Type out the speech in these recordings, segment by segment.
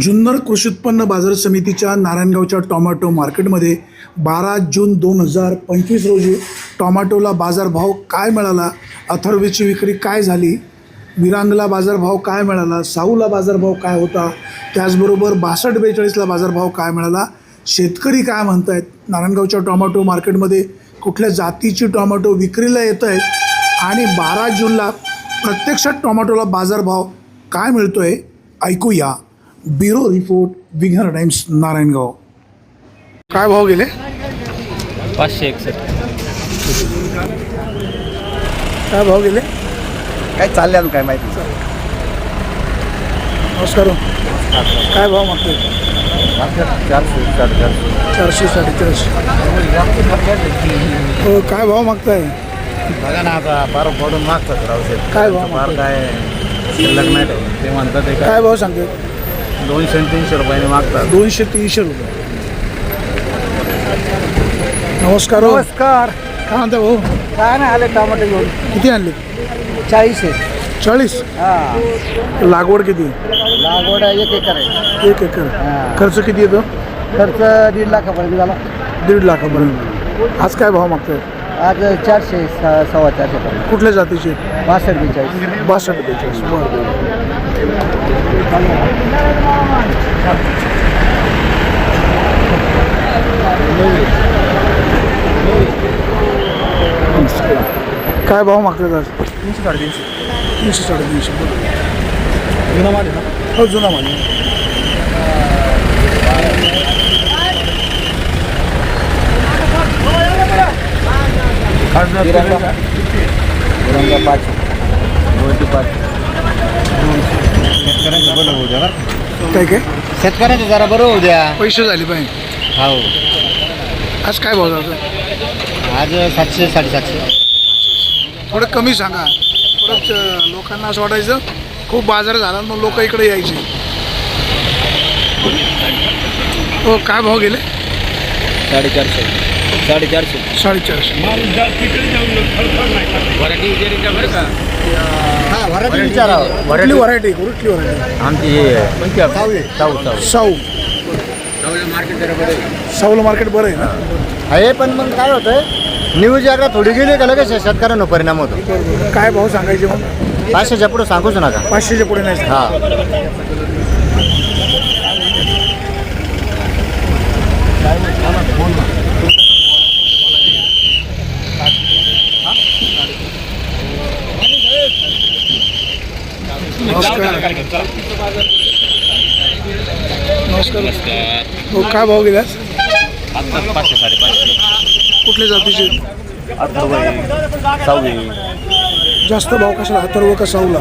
जुन्नर कृषी उत्पन्न बाजार समितीच्या नारायणगावच्या टोमॅटो मार्केटमध्ये बारा जून दोन हजार पंचवीस रोजी टॉमॅटोला बाजारभाव काय मिळाला? अथर्वेची विक्री काय झाली? विरांगला बाजारभाव काय मिळाला? साऊला बाजारभाव काय होता? त्याचबरोबर बासष्ट बेचाळीसला बाजारभाव काय मिळाला? शेतकरी काय म्हणत आहेत नारायणगावच्या टॉमॅटो मार्केटमध्ये कुठल्या जातीची टोमॅटो विक्रीला येत आहेत आणि बारा जूनला प्रत्यक्षात टोमॅटोला बाजारभाव काय मिळतो आहे ऐकूया. Bureau report विघ्नर Times Narayangaon. काय भाव गेले? पाचशे एकसष्ट. काय भाव गेले? काय चाललं काय माहिती? नमस्कार. हो. काय भाव मागतोय? चारशे साडेचारशे. चारशे साडेचारशे. हो काय भाव मागताय? बघा ना आता बारा पडून मागतात रावशेत काय भाव फार? काय शिल्लक नाही ठेवत. ते म्हणतात ते काय. काय भाव सांगते दोनशे आणि तीनशे रुपयाने मागतात. दोनशे तीनशे रुपये. नमस्कार हो. नमस्कार. काय म्हणता भाऊ? काय नाही आले टमाटे घेऊन. किती आणले? चाळीस आहे. चाळीस? हा. लागवड किती? लागवड एक एकर आहे. एक एकर. हा. खर्च किती येतो? खर्च दीड लाखापर्यंत झाला. दीड लाखापर्यंत. आज काय भाव मागताय? आज चारशे स- सव्वा चारशे पर्यंत. कुठल्या जातीचे? बासष्ट बेचाळीस. बासष्ट बेचाळीस. बरं काय भाव मागतात आज तीनशे साडेतीनशे तीनशे साडेतीनशे जुना माल हो जुना माल तिरंगा पाच दोनशे पाच शेतकऱ्यांचं बरं होऊ द्या बरं काय काय? शेतकऱ्यांचं जरा बरं होऊ द्या. पैसे झाले पाहिजे हो आज काय भाव जातो आज सातशे साडेसातशे. थोडं कमी सांगा. परत अं, लोकांना असं वाटायचं खूप बाजार झाला मग लोक इकडे यायचे. हो काय भाव गेले? साडेचारशे. साडेचारशे. साडेचारशे. हा वराठी विचारावं. कुठली व्हरायटी कुठली व्हरायटी आमची हे साऊ साऊ साऊ साऊला मार्केट बरं आहे. ना? आहे पण मग काय होतंय? न्यूज एकदा थोडी गेली का लगेच शेतकऱ्यांना परिणाम होतो? काय भाव सांगायचे मग? पाचशेच्या पुढे सांगूच नका. पाचशेच्या पुढे नाही सांगा. हा. नमस्कार. नमस्कार. हो काय भाव गेला? पाचशे साडेपाचशे कुठल्या जातीचे? सहावी जास्त भाव कशाला? अथर्व का साऊला?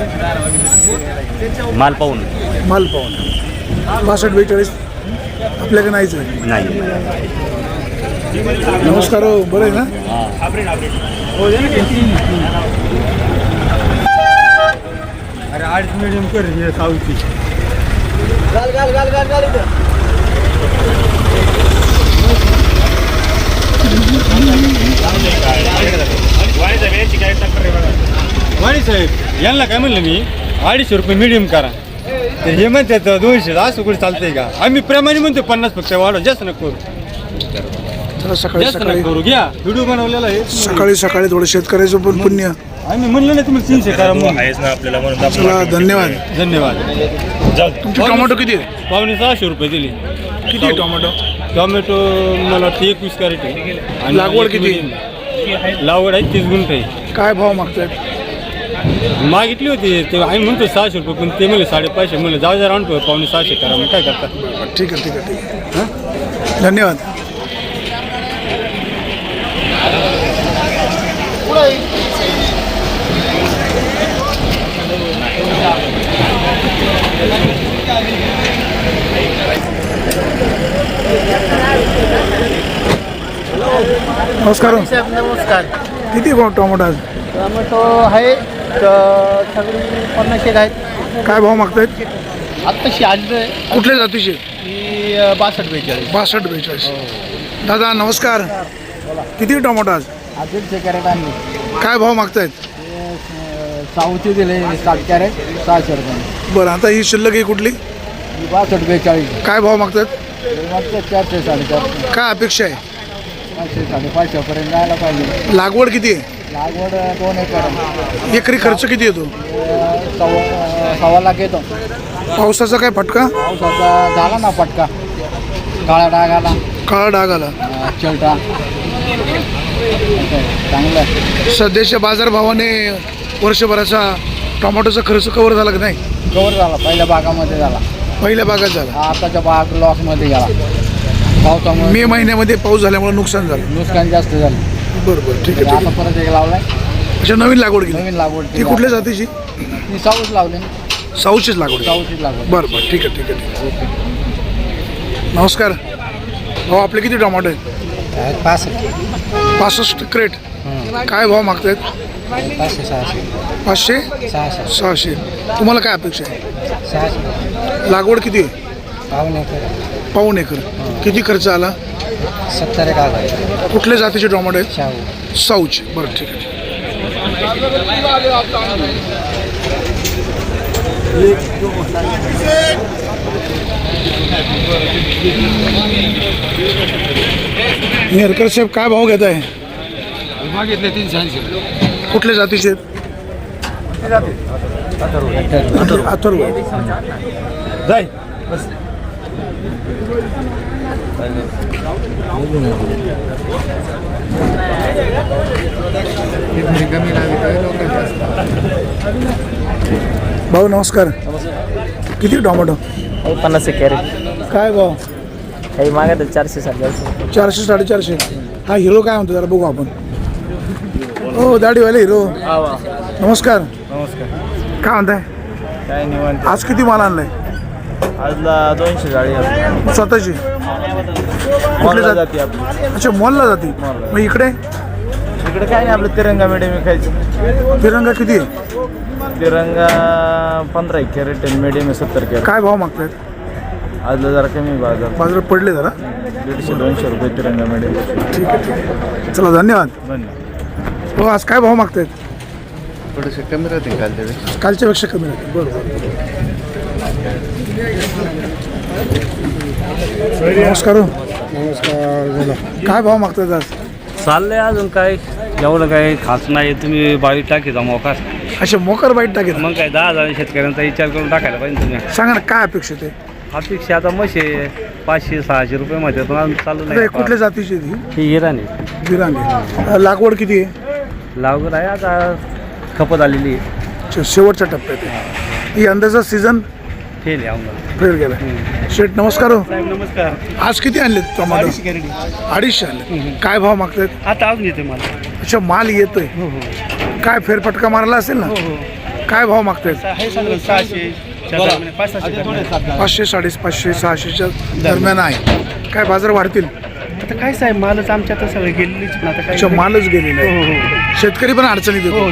माल पाहून. माल पाहून. बासष्ट बेचाळीस आपल्याकडे नाहीच आहे. नाही. नमस्कार हो बरं आहे ना. अडीच मिडियम कर साऊची वाणी साहेब यांना काय म्हणलं मी? अडीचशे रुपये मिडियम करा. तर हे म्हणतात दोनशे असं कुठे चालतंय का? आम्ही प्रेमाने म्हणतो पन्नास फक्त वाढव जास्त नको. चला सकाळी जास्त सकाळी. नको करू. घ्या. व्हिडिओ बनवलेला आहे. सकाळी सकाळी थोडं शेतकऱ्याचं पण पुण्य. आम्ही म्हणलं ना तुम्ही तीनशे करा म्हणून. चला धन्यवाद. धन्यवाद. तुमचे टोमॅटो किती आहे? पावणे सहाशे रुपये दिली. किती आहे टोमॅटो? टोमॅटो मला वाटतं एकवीस कॅरेट आहे. आणि लागवड एक किती? medium. लागवड आहे तीस गुंठ. आहे काय भाव मागतायत मागितली होती. ते आम्ही म्हणतो सहाशे रुपये पण ते म्हणले साडेपाचशे. म्हणलं जाऊ जरा आणतो पावणे सहाशे करा. मग काय करता? ठीक आहे ठीक आहे ठीक आहे. धन्यवाद. नमस्कार. साहेब नमस्कार. किती भाव टोमॅटो आज? टोमॅटो आहे तर सगळी पन्नास एक आहेत. काय भाव मागतायत? आत्ताशी आलेलं आहे कुठल्या जातीचे? अं, बासष्ट बेचाळीस. बासष्ट बेचाळीस. दादा नमस्कार. किती टोमॅटो आज? कॅरेट आणले काय भाव मागतायत? साऊथचे दिले सात कॅरेट सहाशे रुपये. बरं आता ही शिल्लक आहे कुठली? बासष्ट बेचाळीस. काय भाव मागतात मागचं चारशे साडेचारशे. काय अपेक्षा आहे? पाचशे साडेपाचशेपर्यंत जायला पाहिजे. लागवड किती आहे? लागवड दोन एकर एकरी खर्च किती येतो? अं, सव्वा सव्वा लाख येतो. पावसाचा काय फटका? पावसाचा झाला ना पटका काळा डाग आला काळा डाग आला अं, चिलटा. चांगलं आहे. सध्याच्या बाजारभावाने वर्षभराचा टोमॅटोचा खर्च कव्हर झाला की नाही? कवर झाला पहिल्या भागामध्ये झाला. पहिल्या भागात झाला. हा आताच्या भाग लॉसमध्ये गेला पावसामुळे मे महिन्यामध्ये पाऊस झाल्यामुळे नुकसान झालं. नुकसान जास्त झालं. बरं बरं ठीक आहे आता ठीक आहे. परत एक लावलाय. अच्छा नवीन लागवड केली. नवीन लागवड ती कुठल्या जातीची? ती साऊच लावली. साऊचीच लागवड. आहे. साऊचीच लागवड. बरं बरं ठीक आहे ठीक आहे ठीक आहे. नमस्कार. भाऊ आपले किती टोमॅटो आहेत? पासष्ट पासष्ट क्रेट. काय भाव मागतायत? पाचशे सहाशे. पाचशे? सहाशे. सहाशे. तुम्हाला काय अपेक्षा आहे? सहाशे. लागवड किती आहे? पावणे एकर. पाऊन एकर. किती खर्च आला? सत्तर एक हजार कुठल्या जातीचे टोमॅटो आहेत? शाहू. साऊच. बरं ठीक आहे ठीक आहे. नेरकर साहेब काय भाव घेत आहे मागितले तीनशे ऐंशी कुठल्या जातीचे आहेत अथर्व जाय भाऊ नमस्कार। किती टोमॅटो पन्नास एक कॅरेट. काय भाव? काही मागत चारशे साडेचारशे चारशे. साडेचारशे. हा हिरो काय म्हणतो? जरा बघू आपण. हो दाढीवाले हिरो. नमस्कार. नमस्कार. काय म्हणताय? काय निवांत? आज किती माल आणलाय? आजला दोनशे गाडी स्वतःची? कुठली जात? जाते आपली. अच्छा मॉलला जाते. मग इकडे? इकडे काय नाही आपलं तिरंगा मिडियम खायचं. तिरंगा किती? आहे तिरंगा पंधरा एक कॅरेट मिडियम आहे सत्तर कॅरेट काय भाव मागतायत? आजला जरा कमी बाजार. बाजारात पडले जरा? दीडशे दोनशे रुपये तिरंगा मिडियम ठीक आहे ठीक आहे. चला धन्यवाद. धन्यवाद. हो आज काय भाव मागतायत? थोडेसे कमी राहते कालच्या वेळेस कालच्या पेक्षा कमी राहते बरं बरं. नमस्कार हो. नमस्कार बोला. काय भाव मागतायत आज? चाललंय अजून काय? एवढं काय खास नाही. तुम्ही बावीस टाकीचा मोकार असे मोकर बाईट टाकेल मग काय दहा हजार शेतकऱ्यांचा विचार करून टाकायला पाहिजे तुम्ही. सांगा ना काय अपेक्षित आहे? अपेक्षा आता मशे पाचशे सहाशे रुपये मध्ये पण अजून चालू हे नाही कुठल्या जातीची आहे ती? ही हिराने बिरांगे लागवड किती आहे? लागवड आहे आता खपत आलेली आहे. अच्छा, शेवटच्या टप्प्यात आहे. यंदाचा सीझन फेल आहे आम्हाला गेला शेठ नमस्कार हो. साहेब नमस्कार. आज किती आणलेत टोमॅटो अडीचशे आणले काय भाव मागतायत? आता अजून येते मला. अच्छा माल येतोय. हो हो. काय फेरफटका मारला असेल ना? हो काय भाव मागतायत? आहे सहाशे. पाच सहाशे पाचशे सहाशेच्या दरम्यान आहे. काय बाजार वाढतील? आता काय साहेब मालच आमच्या आता सगळं गेलेलीच पण आता अच्छा मालच गेलेला हो आहे हो. शेतकरी पण अडचणीत येतो. हो.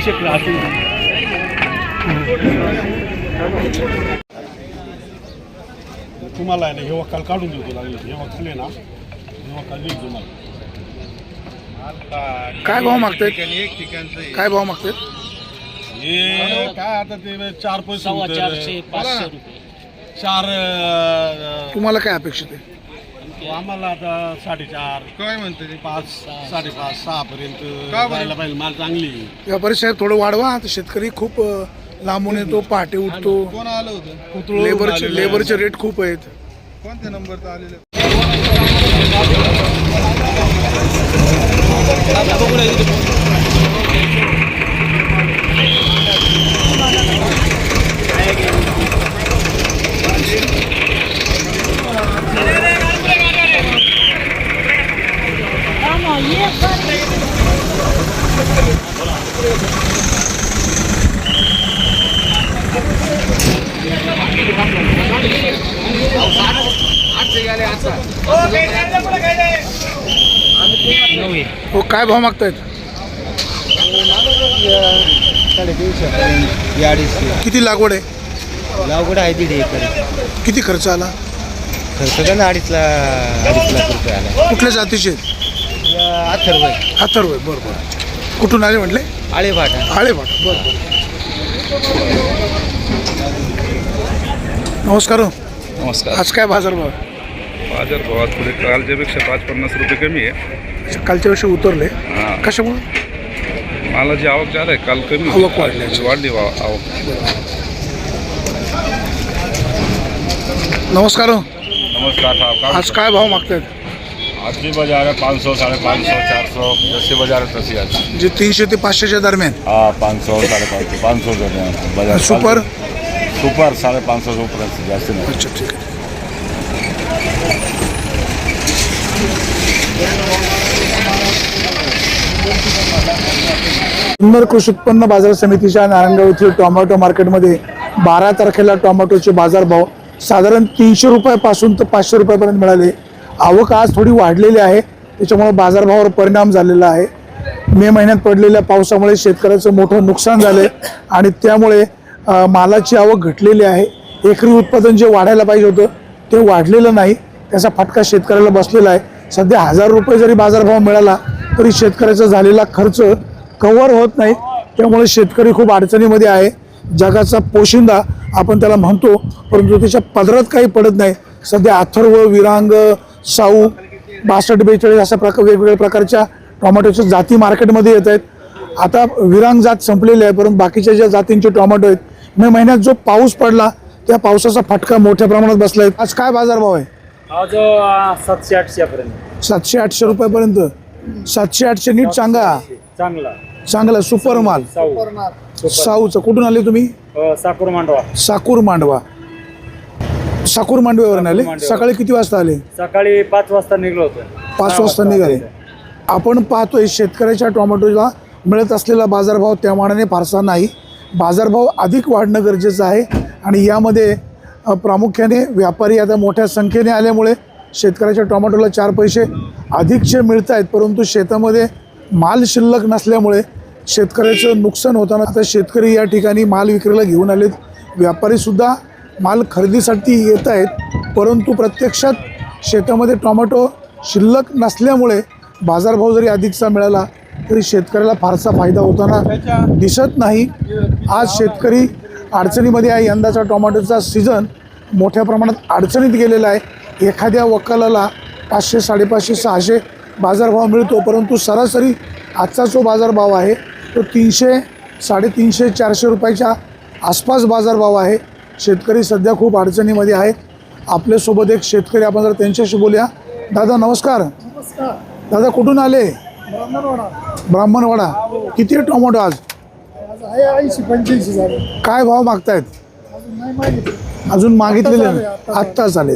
तुम्हाला आहे ना हे वकाल काढून देतो लागले. हे वकाल आहे ना हे वकाल देईल तुम्हाला. काय भाव मागतायत? काय भाव मागतायत? हे काय आता ते चार पैसे होते. चार अं, तुम्हाला काय अपेक्षित आहे? आम्हाला आता साडेचार. काय म्हणते पाच साडेपाच सहा पर्यंत जायला पाहिजे. माल चांगली. आहे. व्यापारी साहेब थोडं वाढवा. आता शेतकरी खूप अ, लांबून येतो पहाटे उठतो. कोण आलं होतं? पुतळं लेबरचे आहे. लेबरचे रेट खूप आहेत. कोणत्या नंबरचं आलेलं? हो काय भाव मागतायत? साडेतीनशे अडीचशे. किती लागवड आहे? लागवड आहे दीड एकर. किती खर्च आला? खर्च का ना अडीच लाख अडीच लाख रुपये आला. कुठल्या जातीचे आहेत? अथर्व अथर्व आहे. बरं बरं. कुठून आले म्हटले? आळे भाटा आळे भाट बरं बरं. नमस्कार हो. नमस्कार. आज काय बाजारभाव बाजार भावात थोडे कालच्यापेक्षा पाच पन्नास रुपये कमी आहे. कालच्या वर्षी उतरले. हां. कशामुळे? मालाची आवक जादा आहे काल कमी आवक. वाढली. आज वाढली वा- आवक. नमस्कार. हो. नमस्कार साहब आज काय भाव मागतायत? आज भी बाजार है पाँच सौ साढ़े पाँच सौ चार सौ जैसे बाजार है तैसे आज जे तीनशे ते पाचशेच्या दरम्यान. हाँ पाँच सौ साढ़े पाँच सौ पाँच सौ हैं बाजार सुपर सुपर? साढ़े पाँच सौ से ऊपर से जास्ती नहीं. अच्छा ठीक आहे. जुन्नर कृषी उत्पन्न बाजार समितीच्या नारायणगाव येथील टोमॅटो मार्केटमध्ये बारा तारखेला टोमॅटोचे बाजारभाव साधारण तीनशे रुपयापासून तर पाचशे रुपयापर्यंत मिळाले. आवक आज थोडी वाढलेली आहे. त्याच्यामुळे बाजारभावावर परिणाम झालेला आहे. मे महिन्यात पडलेल्या पावसामुळे शेतकऱ्याचं मोठं नुकसान झालं आहे आणि त्यामुळे मालाची आवक घटलेली आहे. एकरी उत्पादन जे वाढायला पाहिजे होतं ते वाढलेलं नाही. त्याचा फटका शेतकऱ्याला बसलेला आहे. सध्या हजार रुपये जरी बाजारभाव मिळाला तरी शेतकऱ्याचा झालेला खर्च कव्हर होत नाही. त्यामुळे शेतकरी खूप अडचणीमध्ये आहे. जगाचा पोशिंदा आपण त्याला म्हणतो परंतु त्याच्या पदरात काही पडत नाही. सध्या अथर्व विरांग साऊ बासष्ट बेचाळीस अशा प्रकार वेगवेगळ्या प्रकारच्या टोमॅटोच्या जाती मार्केटमध्ये येत आहेत. आता विरांग जात संपलेली आहे परंतु बाकीच्या ज्या जातींचे टोमॅटो आहेत मे महिन्यात जो पाऊस पडला त्या पावसाचा फटका मोठ्या प्रमाणात बसला आहे. आज काय बाजारभाव आहे? आज सातशे आठशेपर्यंत सातशे आठशे रुपयापर्यंत. सातशे आठशे नीट सांगा चांगला. चांगला. सुपर माल. साऊचं कुठून आले तुम्ही? साकूर मांडवा. साकूर मांडवा. साकूर मांडव्यावरून आले? सकाळी किती वाजता आले? सकाळी पाच वाजता निघलो होतो. पाच वाजता निघाले. आपण पाहतोय शेतकऱ्याच्या टोमॅटोला मिळत असलेला बाजारभाव त्या मानाने फारसा नाही. बाजारभाव अधिक वाढणं गरजेचं आहे आणि यामध्ये प्रामुख्याने व्यापारी आता मोठ्या संख्येने आल्यामुळे शेतकऱ्याच्या टोमॅटोला चार पैसे अधिकचे मिळत आहेत परंतु शेतामध्ये माल शिल्लक नसल्यामुळे शेतकऱ्याचं नुकसान होताना आता शेतकरी या ठिकाणी माल विक्रीला घेऊन आलेत. व्यापारीसुद्धा माल खरेदीसाठी येत आहेत परंतु प्रत्यक्षात शेतामध्ये टोमॅटो शिल्लक नसल्यामुळे बाजारभाव जरी अधिकचा मिळाला तरी शेतकऱ्याला फारसा फायदा होताना दिसत नाही. आज शेतकरी अडचणीमध्ये आहे. यंदाचा टोमॅटोचा सीझन मोठ्या प्रमाणात अडचणीत गेलेला आहे. एखाद्या वकलाला पाचशे साडेपाचशे सहाशे बाजारभाव मिळतो परंतु सरासरी आजचा जो बाजारभाव आहे तो तीनशे साडेतीनशे चारशे रुपयाच्या आसपास बाजारभाव आहे. शेतकरी सध्या खूप अडचणीमध्ये आहेत. आपल्यासोबत एक शेतकरी आपण जर त्यांच्याशी बोलूया. दादा नमस्कार. दादा कुठून आले? ब्राह्मणवाडा. किती आहे टोमॅटो आज? ऐंशी पंच्याऐंशी झाले. काय भाव मागतायत? अजून मागितलेले. आत्ताच आले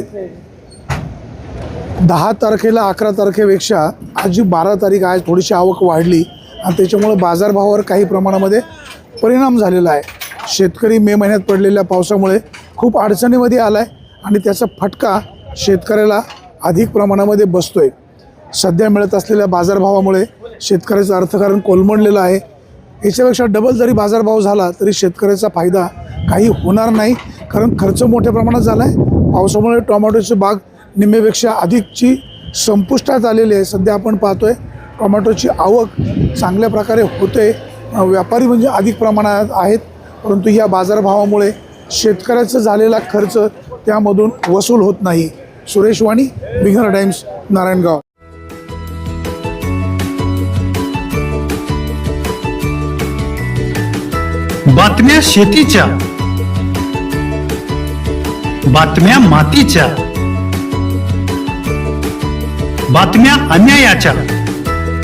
दहा तारखेला अकरा तारखेपेक्षा आज जी बारा तारीख आहे थोडीशी आवक वाढली. आणि त्याच्यामुळे बाजारभावावर काही प्रमाणामध्ये परिणाम झालेला आहे. शेतकरी मे महिन्यात पडलेल्या पावसामुळे खूप अडचणीमध्ये आला आहे आणि त्याचा फटका शेतकऱ्याला अधिक प्रमाणामध्ये बसतो आहे सध्या मिळत असलेल्या बाजारभावामुळे शेतकऱ्याचं अर्थकारण कोलमडलेलं आहे. याच्यापेक्षा डबल जरी बाजारभाव झाला तरी शेतकऱ्याचा फायदा काही होणार नाही कारण खर्च मोठ्या प्रमाणात झाला आहे पावसामुळे टोमॅटोची बाग निम्मेपेक्षा अधिकची संपुष्टात आलेली आहे. सध्या आपण पाहतो आहे टोमॅटोची आवक चांगल्या प्रकारे होते. व्यापारी म्हणजे अधिक प्रमाणात आहेत. परंतु या बाजारभावामुळे शेतकऱ्याचा झालेला खर्च त्यामधून वसूल होत नाही. सुरेश वाणी विघ्नर टाइम्स नारायणगाव. बातम्या शेतीच्या. बातम्या मातीच्या. बातम्या अन्यायाच्या.